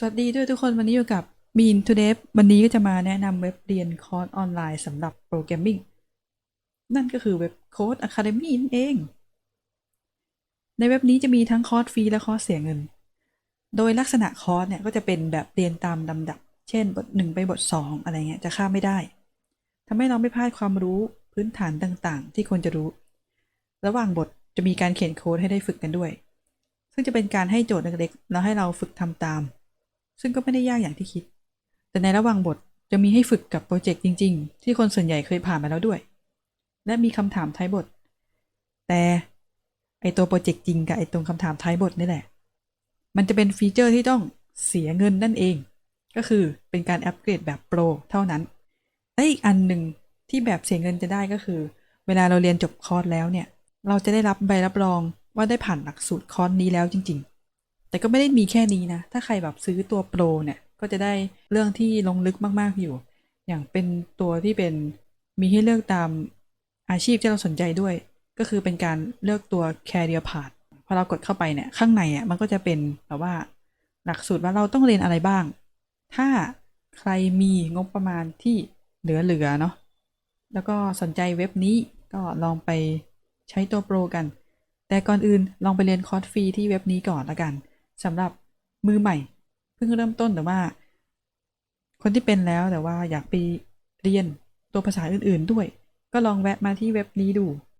สวัสดีด้วยทุกคนวันนี้อยู่กับ Mean to Dev วันนี้ก็จะมาแนะนำเว็บเรียนคอร์สออนไลน์สำหรับโปรแกรมมิ่งนั่นก็คือเว็บ Code Academy นั่นเอง ในเว็บนี้จะมีทั้งคอร์สฟรีและคอร์สเสียเงิน โดยลักษณะคอร์สเนี่ยก็จะเป็นแบบเรียนตามลำดับ เช่น บท 1 ไปบท 2 อะไรเงี้ยจะข้ามไม่ได้ทำให้เราไม่พลาดความรู้พื้นฐานต่างๆ ที่ควรจะรู้ ระหว่างบทจะมีการเขียนโค้ดให้ได้ฝึกกันด้วย ซึ่งจะเป็นการให้โจทย์เล็กๆแล้วให้เราฝึกทำตาม ซึ่งก็ไม่ได้ยากอย่างที่คิด แต่ในระหว่างบทจะมีให้ฝึกกับโปรเจกต์จริง ๆ ที่คนส่วนใหญ่เคยผ่านมาแล้วด้วย และมีคำถามท้ายบท แต่ไอตัวโปรเจกต์จริงกับไอตรงคำถามท้ายบทนี่แหละ มันจะเป็นฟีเจอร์ที่ต้องเสียเงินนั่นเอง ก็คือเป็นการอัปเกรดแบบโปรเท่านั้น และอีกอันหนึ่งที่แบบเสียเงินจะได้ก็คือ เวลาเราเรียนจบคอร์สแล้วเนี่ย เราจะได้รับใบรับรองว่าได้ผ่านหลักสูตรคอร์สนี้แล้วจริง ๆ แต่ก็ไม่ได้มีแค่นี้นะ ถ้าใครแบบซื้อตัวโปรเนี่ย ก็จะได้เรื่องที่ลงลึกมากๆอยู่ อย่างเป็นตัวที่เป็นมีให้เลือกตามอาชีพที่เราสนใจด้วย ก็คือเป็นการเลือกตัว career path พอเรากดเข้าไปเนี่ย ข้างในอะมันก็จะเป็นแบบว่าหลักสูตรว่าเราต้องเรียนอะไรบ้าง ถ้าใครมีงบประมาณที่เหลือๆเนาะ แล้วก็สนใจเว็บนี้ก็ลองไปใช้ตัวโปรกัน แต่ก่อนอื่นลองไปเรียนคอร์สฟรีที่เว็บนี้ก่อนละกัน สำหรับมือใหม่ เพิ่งเริ่มต้นแต่ว่า คนที่เป็นแล้วแต่ว่าอยากไปเรียนตัวภาษาอื่น ๆ ด้วย ก็ลองแวะมาที่เว็บนี้ดู